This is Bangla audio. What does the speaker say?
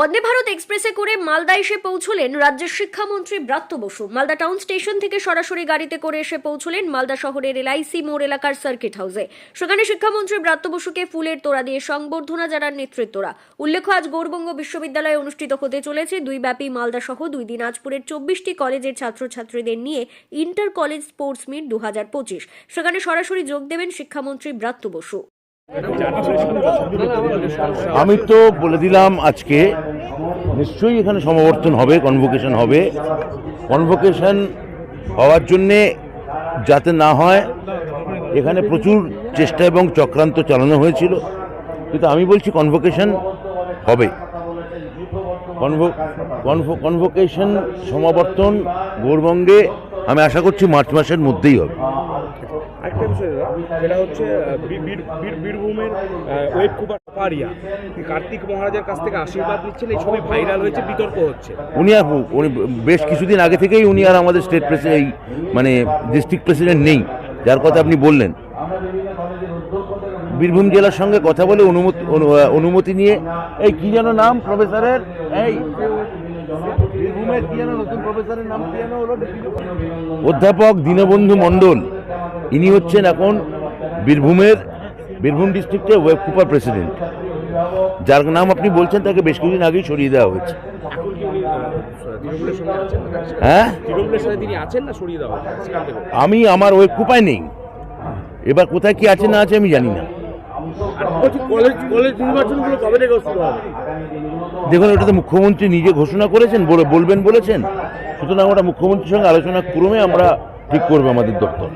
বন্দে ভারত এক্সপ্রেসে করে মালদা এসে পৌঁছলেন রাজ্যের শিক্ষামন্ত্রী ব্রাত্য বসু। মালদা টাউন স্টেশন থেকে সরাসরি গাড়িতে করে এসে পৌঁছলেন মালদা শহরের এলআইসি মোড় এলাকার সার্কিট হাউসে। সেখানে শিক্ষামন্ত্রী ব্রাত্য বসুকে ফুলের তোড়া দিয়ে সংবর্ধনা জানান নেতৃত্বরা। উল্লেখ্য, আজ গৌরবঙ্গ বিশ্ববিদ্যালয়ে অনুষ্ঠিত হতে চলেছে দুই ব্যাপী মালদা সহ দুই দিনাজপুরের চব্বিশটি কলেজের ছাত্রছাত্রীদের নিয়ে ইন্টার কলেজ স্পোর্টস মিট দুহাজার পঁচিশ। সেখানে সরাসরি যোগ দেবেন শিক্ষামন্ত্রী ব্রাত্য বসু। আমি তো বলে দিলাম আজকে নিশ্চয়ই এখানে সমাবর্তন হবে কনভোকেশন হবে। কনভোকেশন হওয়ার জন্যে যাতে না হয়, এখানে প্রচুর চেষ্টা এবং চক্রান্ত চালানো হয়েছিল। কিন্তু আমি বলছি কনভোকেশন হবে। কনভোকেশন সমাবর্তন গৌরবঙ্গে আমি আশা করছি মার্চ মাসের মধ্যেই হবে। সেটা হচ্ছে বীরভূমের ওয়েব কুপার পারিয়া কার্তিক মহারাজের কাছ থেকে আশীর্বাদ নিচ্ছেন। এই ছবি ভাইরাল হয়েছে, বিতর্ক হচ্ছে। উনি আর উনি বেশ কিছুদিন আগে থেকেই উনি আর আমাদের স্টেট প্রেসিডেন্ট এই মানে ডিস্ট্রিক্ট প্রেসিডেন্ট নেই। যার কথা আপনি বললেন। বীরভূম জেলার সঙ্গে কথা বলে অনুমতি অনুমতি নিয়ে, এই কি যেন নাম প্রফেসরের এই বীরভূমের কি যেন নতুন প্রফেসরের নাম কি যেন অধ্যাপক দীনবন্ধু মণ্ডল। ইনি হচ্ছেন এখন বীরভূমের বীরভূম ডিস্ট্রিক্টের ওয়েব কুপার প্রেসিডেন্ট যার নাম আপনি বলছেন তাকে বেশ কিছুদিন আগেই সরিয়ে দেওয়া হয়েছে। হ্যাঁ? আমি আমার ওয়েব কুপায় নেই। এবার কোথায় কি আছে না আছে আমি জানি না। দেখুন ওটা তো মুখ্যমন্ত্রী নিজে ঘোষণা করেছেন বলবেন বলেছেন। সুতরাং ওটা মুখ্যমন্ত্রীর সঙ্গে আলোচনা ক্রমে আমরা ঠিক করবে আমাদের দপ্তর।